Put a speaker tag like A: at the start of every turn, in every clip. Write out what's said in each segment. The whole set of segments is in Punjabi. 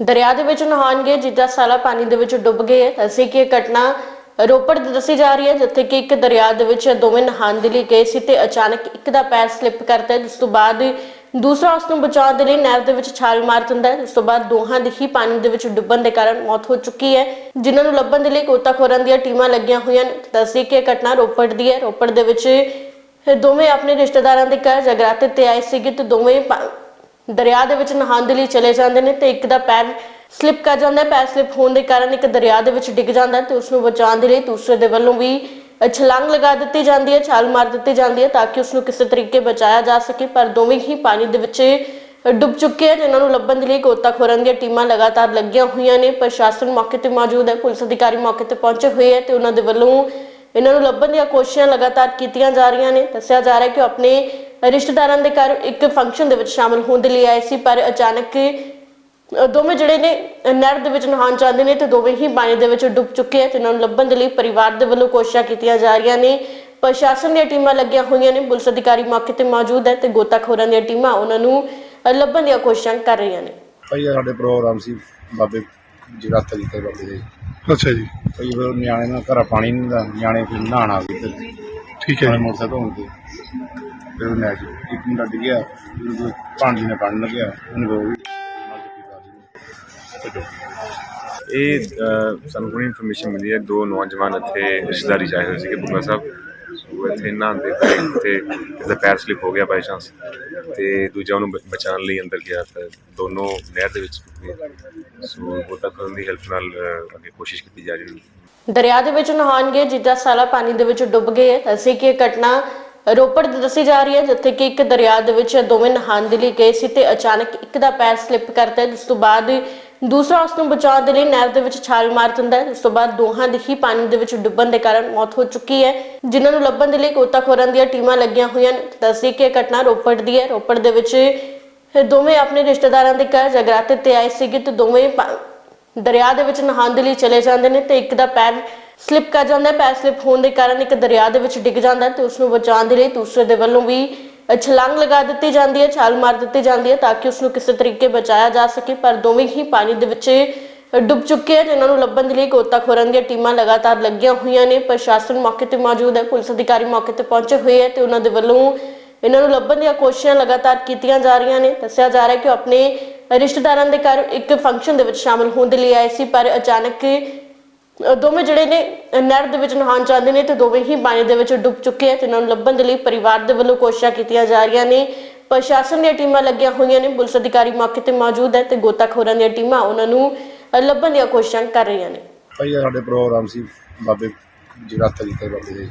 A: ਦਰਿਆ ਦੇ ਵਿੱਚ ਨਹਾਉਣਗੇ, ਜਿੱਦਾਂ ਸਾਲਾ ਪਾਣੀ ਦੇ ਵਿੱਚ ਡੁੱਬ ਗਏ। ਅਸੀਂ ਕਿ ਇਹ ਘਟਨਾ ਰੋਪੜ ਦੀ ਦੱਸੀ ਜਾ ਰਹੀ ਹੈ, ਜਿੱਥੇ ਕਿ ਇੱਕ ਦਰਿਆ ਦੇ ਵਿੱਚ ਦੋਵੇਂ ਨਹਾਉਣ ਦੇ ਲਈ ਗਏ ਸੀ ਤੇ ਅਚਾਨਕ ਇੱਕ ਦਾ ਪੈਰ ਸਲਿੱਪ ਕਰਦਾ ਹੈ, ਜਿਸ ਤੋਂ ਬਾਅਦ ਦੂਸਰਾ ਉਸ ਨੂੰ ਬਚਾਉਣ ਦੇ ਲਈ ਨਹਿਰ ਦੇ ਵਿੱਚ ਛਾਲ ਮਾਰ ਦਿੰਦਾ ਹੈ। ਉਸ ਤੋਂ ਬਾਅਦ ਦੋਹਾਂ ਦੀ ਹੀ ਪਾਣੀ ਦੇ ਵਿੱਚ ਡੁੱਬਣ ਦੇ ਕਾਰਨ ਮੌਤ ਹੋ ਚੁੱਕੀ ਹੈ। ਜਿਨ੍ਹਾਂ ਨੂੰ ਲੱਭਣ ਦੇ ਲਈ ਗੋਤਾਖੋਰਾਂ ਦੀਆਂ ਟੀਮਾਂ ਲੱਗੀਆਂ ਹੋਈਆਂ ਨੇ। ਦੱਸੀ ਕਿ ਇਹ ਘਟਨਾ ਰੋਪੜ ਦੀ ਹੈ। ਰੋਪੜ ਦੇ ਵਿੱਚ ਦੋਵੇਂ ਆਪਣੇ ਰਿਸ਼ਤੇਦਾਰਾਂ ਦੇ ਘਰ ਜਗਰਾਤੇ ਤੇ ਆਏ ਸੀਗੇ ਤੇ ਦੋਵੇਂ ਦਰਿਆ ਦੇ ਵਿੱਚ ਨਹਾਉਣ ਦੇ ਲਈ ਚਲੇ ਜਾਂਦੇ ਨੇ ਤੇ ਇੱਕ ਦਾ ਪੈਰ ਸਲਿੱਪ ਕਰ ਜਾਂਦਾ ਹੈ। ਪੈਰ ਸਲਿੱਪ ਹੋਣ ਦੇ ਕਾਰਨ ਇੱਕ ਦਰਿਆ ਦੇ ਵਿੱਚ ਡਿੱਗ ਜਾਂਦਾ ਹੈ ਤੇ ਉਸ ਨੂੰ ਬਚਾਉਣ ਦੇ ਲਈ ਦੂਸਰੇ ਦੇ ਵੱਲੋਂ ਵੀ ਛਲਾਂਗ ਲਗਾ ਦਿੱਤੀ ਜਾਂਦੀ ਹੈ, ਛਾਲ ਮਾਰ ਦਿੱਤੀ ਜਾਂਦੀ ਹੈ ਤਾਂ ਕਿ ਉਸ ਨੂੰ ਕਿਸੇ ਤਰੀਕੇ ਬਚਾਇਆ ਜਾ ਸਕੇ। ਪਰ ਦੋਵੇਂ ਹੀ ਪਾਣੀ ਦੇ ਵਿੱਚ ਡੁੱਬ ਚੁੱਕੇ ਹਨ ਜਿਨ੍ਹਾਂ ਨੂੰ ਲੱਭਣ ਦੇ ਲਈ ਗੋਤਾਖੋਰਾਂ ਦੀਆਂ ਟੀਮਾਂ ਲਗਾਤਾਰ ਲੱਗੀਆਂ ਹੋਈਆਂ ਨੇ। ਪ੍ਰਸ਼ਾਸਨ ਮੌਕੇ ਤੇ ਮੌਜੂਦ ਹੈ, ਪੁਲਿਸ ਅਧਿਕਾਰੀ ਮੌਕੇ ਤੇ ਪਹੁੰਚੇ ਹੋਏ ਹੈ ਤੇ ਉਹਨਾਂ ਦੇ ਵੱਲੋਂ ਇਹਨਾਂ ਨੂੰ ਲੱਭਣ ਦੀਆਂ ਕੋਸ਼ਿਸ਼ਾਂ ਲਗਾਤਾਰ ਕੀਤੀਆਂ ਜਾ ਰਹੀਆਂ ਨੇ। ਦੱਸਿਆ ਜਾ ਰਿਹਾ ਹੈ ਕਿ ਉਹ ਆਪਣੇ ਰਿਸ਼ਤੇਦਾਰਾਂ ਦੇ ਘਰ ਇੱਕ ਫੰਕਸ਼ਨ ਦੇ ਵਿੱਚ ਸ਼ਾਮਲ ਹੋਣ ਦੇ ਲਈ ਆਏ ਸੀ ਪਰ ਅਚਾਨਕ ਦੋਵੇਂ ਜਿਹੜੇ ਨੇ ਨਹਿਰ ਦੇ ਵਿੱਚ ਨਹਾਉਣ ਜਾਂਦੇ ਨੇ ਤੇ ਦੋਵੇਂ ਹੀ ਪਾਣੀ ਦੇ ਵਿੱਚ ਡੁੱਬ ਚੁੱਕੇ ਆ ਤੇ ਇਹਨਾਂ ਨੂੰ ਲੱਭਣ ਦੇ ਲਈ ਪਰਿਵਾਰ ਦੇ ਵੱਲੋਂ ਕੋਸ਼ਿਸ਼ਾਂ ਕੀਤੀਆਂ ਜਾ ਰਹੀਆਂ ਨੇ। ਪ੍ਰਸ਼ਾਸਨ ਦੀਆਂ ਟੀਮਾਂ ਲੱਗੀਆਂ ਹੋਈਆਂ ਨੇ ਪੁਲਿਸ ਅਧਿਕਾਰੀ ਮੌਕੇ ਤੇ ਮੌਜੂਦ ਹੈ ਤੇ ਗੋਤਾਖੋਰਾਂ ਦੀਆਂ ਟੀਮਾਂ ਉਹਨਾਂ ਨੂੰ ਲੱਭਣ ਦੀਆਂ ਕੋਸ਼ਿਸ਼ਾਂ ਕਰ ਰਹੀਆਂ ਨੇ।
B: ਭਾਈ ਇਹ ਸਾਡੇ ਪ੍ਰੋਗਰਾਮ ਸੀ ਬਾਬੇ ਜਗਰਾਤਾ ਜੀ ਤੇ ਬਾਬੇ ਦੇ।
C: ਅੱਛਾ ਜੀ।
B: ਭਾਈ ਫਿਰ ਨਿਆਣੇ ਨਾਲ ਘਰਾਂ ਪਾਣੀ ਨਹੀਂ ਹੁੰਦਾ ਨਿਆਣੇ ਫਿਰ ਗਏ ਤੇ
C: ਠੀਕ ਹੈ
B: ਮੋਟਰਸਾਈਕਲ ਹੋਣ ਤੇ। ਫਿਰ ਉਹਨੇ ਅੱਜ ਇੱਕ ਮੁੰਡਾ ਡਿੱਗਿਆ ਉਹਨੂੰ ਪਾਣੀ ਨੇ ਪੜਨ ਲੱਗਿਆ ਉਹਨੇ ਉਹ ਵੀ।
D: ਇਹ ਸਾਨੂੰ ਕੋਈ ਇਨਫੋਰਮੇਸ਼ਨ ਮਿਲੀ ਹੈ ਦੋ ਨੌਜਵਾਨ ਇੱਥੇ ਰਿਸ਼ਤੇਦਾਰੀ ਚ ਆਏ ਹੋਏ ਬੁੱਗਾ ਸਾਹਿਬ ਸੋ ਇੱਥੇ ਨਹਾਉਂਦੇ ਪਏ ਤੇ ਇਹਦਾ ਪੈਰ ਸਲਿਪ ਹੋ ਗਿਆ ਬਾਈ ਚਾਂਸ ਤੇ ਦੂਜਾ ਉਹਨੂੰ ਬਚਾਉਣ ਲਈ ਅੰਦਰ ਗਿਆ ਤਾਂ ਦੋਨੋਂ ਨਹਿਰ ਦੇ ਵਿੱਚ ਡੁੱਬ ਗਏ ਸੋ ਗੋਤਾਖੋਰਾਂ ਦੀ ਹੈਲਪ ਨਾਲ ਅੱਗੇ ਕੋਸ਼ਿਸ਼ ਕੀਤੀ ਜਾ ਰਹੀ ਹੈ
A: ਦਰਿਆ ਦੇ ਵਿੱਚ ਨਹਾਉਣ ਗਏ ਜਿੱਦਾਂ ਸਾਲਾ ਪਾਣੀ ਦੇ ਵਿੱਚ ਡੁੱਬ ਗਏ ਹੈ। ਅਸੀਂ ਕਿ ਇਹ ਘਟਨਾ ਰੋਪੜ ਦੀ ਦੱਸੀ ਜਾ ਰਹੀ ਹੈ, ਜਿੱਥੇ ਕਿ ਇੱਕ ਦਰਿਆ ਦੇ ਵਿੱਚ ਦੋਵੇਂ ਨਹਾਉਣ ਦੇ ਲਈ ਗਏ ਸੀ ਤੇ ਅਚਾਨਕ ਇੱਕ ਦਾ ਪੈਰ ਸਲਿੱਪ ਕਰਦਾ ਹੈ, ਜਿਸ ਤੋਂ ਬਾਅਦ ਦੂਸਰਾ ਉਸ ਨੂੰ ਬਚਾਉਣ ਦੇ ਲਈ ਨਹਿਰ ਦੇ ਵਿੱਚ ਛਾਲ ਮਾਰ ਦਿੰਦਾ ਹੈ ਉਸ ਤੋਂ ਬਾਅਦ ਦੋਹਾਂ ਦੀ ਹੀ ਪਾਣੀ ਦੇ ਵਿੱਚ ਡੁੱਬਣ ਦੇ ਕਾਰਨ ਮੌਤ ਹੋ ਚੁੱਕੀ ਹੈ। ਜਿਨ੍ਹਾਂ ਨੂੰ ਲੱਭਣ ਦੇ ਲਈ ਗੋਤਾਖੋਰਾਂ ਦੀਆਂ ਟੀਮਾਂ ਲੱਗੀਆਂ ਹੋਈਆਂ ਨੇ। ਦੱਸਦੀ ਕਿ ਇਹ ਘਟਨਾ ਰੋਪੜ ਦੀ ਹੈ। ਰੋਪੜ ਦੇ ਵਿੱਚ ਦੋਵੇਂ ਆਪਣੇ ਰਿਸ਼ਤੇਦਾਰਾਂ ਦੇ ਘਰ ਜਗਰਾਤੇ ਤੇ ਆਏ ਸੀਗੇ ਤੇ ਦੋਵੇਂ ਦਰਿਆ ਦੇ ਵਿੱਚ ਨਹਾਉਣ ਦੇ ਲਈ ਚਲੇ ਜਾਂਦੇ ਨੇ ਤੇ ਇੱਕ ਦਾ ਪੈਰ ਸਲਿਪ ਕਰ ਜਾਂਦਾ ਹੈ। ਪੈਰ ਸਲਿੱਪ ਹੋਣ ਦੇ ਕਾਰਨ ਇੱਕ ਦਰਿਆ ਦੇ ਵਿੱਚ ਡਿੱਗ ਜਾਂਦਾ ਹੈ ਤੇ ਉਸ ਨੂੰ ਬਚਾਉਣ ਦੇ ਲਈ ਦੂਸਰੇ ਦੇ ਵੱਲੋਂ ਵੀ ਛਲਾਂਗ ਲਗਾ ਦਿੱਤੀ ਜਾਂਦੀ ਹੈ, ਛਾਲ ਮਾਰ ਦਿੱਤੀ ਜਾਂਦੀ ਹੈ ਤਾਂ ਕਿ ਉਸ ਨੂੰ ਕਿਸੇ ਤਰੀਕੇ ਬਚਾਇਆ ਜਾ ਸਕੇ। ਪਰ ਦੋਵੇਂ ਹੀ ਪਾਣੀ ਦੇ ਵਿੱਚ ਡੁੱਬ ਚੁੱਕੇ ਹਨ ਇਹਨਾਂ ਨੂੰ ਲੱਭਣ ਦੇ ਲਈ ਗੋਤਾਖੋਰਾਂ ਦੀਆਂ ਟੀਮਾਂ ਲਗਾਤਾਰ ਲੱਗੀਆਂ ਹੋਈਆਂ ਨੇ। ਪ੍ਰਸ਼ਾਸਨ ਮੌਕੇ ਤੇ ਮੌਜੂਦ ਹੈ, ਪੁਲਿਸ ਅਧਿਕਾਰੀ ਮੌਕੇ ਤੇ ਪਹੁੰਚੇ ਹੋਏ ਹੈ ਤੇ ਉਹਨਾਂ ਦੇ ਵੱਲੋਂ ਇਹਨਾਂ ਨੂੰ ਲੱਭਣ ਦੀਆਂ ਕੋਸ਼ਿਸ਼ਾਂ ਲਗਾਤਾਰ ਕੀਤੀਆਂ ਜਾ ਰਹੀਆਂ ਨੇ। ਦੱਸਿਆ ਜਾ ਰਿਹਾ ਹੈ ਕਿ ਉਹ ਆਪਣੇ ਰਿਸ਼ਤੇਦਾਰਾਂ ਦੇ ਘਰ ਇੱਕ ਫੰਕਸ਼ਨ ਦੇ ਵਿੱਚ ਸ਼ਾਮਲ ਹੋਣ ਦੇ ਲਈ ਆਏ ਸੀ ਪਰ ਅਚਾਨਕ ਦੋਵੇਂ ਜਿਹੜੇ ਨੇ ਨਹਿਰ ਦੇ ਵਿੱਚ ਨਹਾਉਣ ਜਾਂਦੇ ਨੇ ਤੇ ਦੋਵੇਂ ਹੀ ਪਾਣੀ ਦੇ ਵਿੱਚ ਡੁੱਬ ਚੁੱਕੇ ਆ ਤੇ ਇਹਨਾਂ ਨੂੰ ਲੱਭਣ ਦੇ ਲਈ ਪਰਿਵਾਰ ਦੇ ਵੱਲੋਂ ਕੋਸ਼ਿਸ਼ਾਂ ਕੀਤੀਆਂ ਜਾ ਰਹੀਆਂ ਨੇ। ਪ੍ਰਸ਼ਾਸਨ ਦੀਆਂ ਟੀਮਾਂ ਲੱਗੀਆਂ ਹੋਈਆਂ ਨੇ ਪੁਲਿਸ ਅਧਿਕਾਰੀ ਮੌਕੇ ਤੇ ਮੌਜੂਦ ਹੈ ਤੇ ਗੋਤਾਖੋਰਾਂ ਦੀਆਂ ਟੀਮਾਂ ਉਹਨਾਂ ਨੂੰ ਲੱਭਣ ਦੀਆਂ ਕੋਸ਼ਿਸ਼ਾਂ ਕਰ ਰਹੀਆਂ ਨੇ।
B: ਭਾਈ ਇਹ ਸਾਡੇ ਪ੍ਰੋਗਰਾਮ ਸੀ ਬਾਬੇ ਜਗਰਾਤਾ ਜੀ ਤੇ ਬਾਬੇ ਦੇ।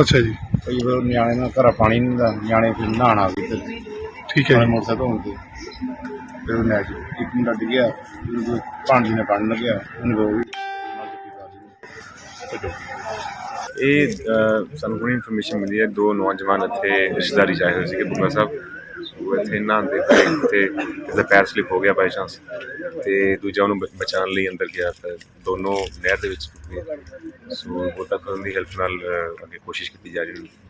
C: ਅੱਛਾ ਜੀ।
B: ਭਾਈ ਫਿਰ ਨਿਆਣੇ ਨਾਲ ਘਰਾਂ ਪਾਣੀ ਨਹੀਂ ਹੁੰਦਾ ਨਿਆਣੇ ਫਿਰ ਗਏ ਤੇ
C: ਠੀਕ ਹੈ
B: ਮੋਟਰਸਾਈਕਲ ਹੋਣ ਤੇ। ਫਿਰ ਉਹਨੇ ਇੱਕ ਮੁੰਡਾ ਡਿੱਗਿਆ, ਉਹਨੂੰ ਪਾਣੀ ਨੇ ਪੜਨ ਲੱਗਿਆ, ਉਹਨੇ ਉਹ ਵੀ
D: ਇਹ ਸਾਨੂੰ ਕੋਈ ਇਨਫੋਰਮੇਸ਼ਨ ਮਿਲੀ ਹੈ, ਦੋ ਨੌਜਵਾਨ ਇੱਥੇ ਰਿਸ਼ਤੇਦਾਰੀ ਚ ਆਏ ਹੋਏ ਸੀਗੇ, ਬੁੱਗਾ ਸਾਹਿਬ। ਸੋ ਇੱਥੇ ਨਹਾਉਂਦੇ ਪਏ ਤੇ ਇਹਦਾ ਪੈਰ ਸਲਿਪ ਹੋ ਗਿਆ ਬਾਈ ਚਾਂਸ ਤੇ ਦੂਜਾ ਉਹਨੂੰ ਬ- ਬਚਾਉਣ ਲਈ ਅੰਦਰ ਗਿਆ ਤਾਂ ਦੋਨੋਂ ਨਹਿਰ ਦੇ ਵਿੱਚ ਸੋ ਉਹ ਤੱਕ ਗੋਤਾਖੋਰਾਂ ਦੀ ਹੈਲਪ ਨਾਲ ਅੱਗੇ ਕੋਸ਼ਿਸ਼ ਕੀਤੀ ਜਾ ਰਹੀ ਹੈ।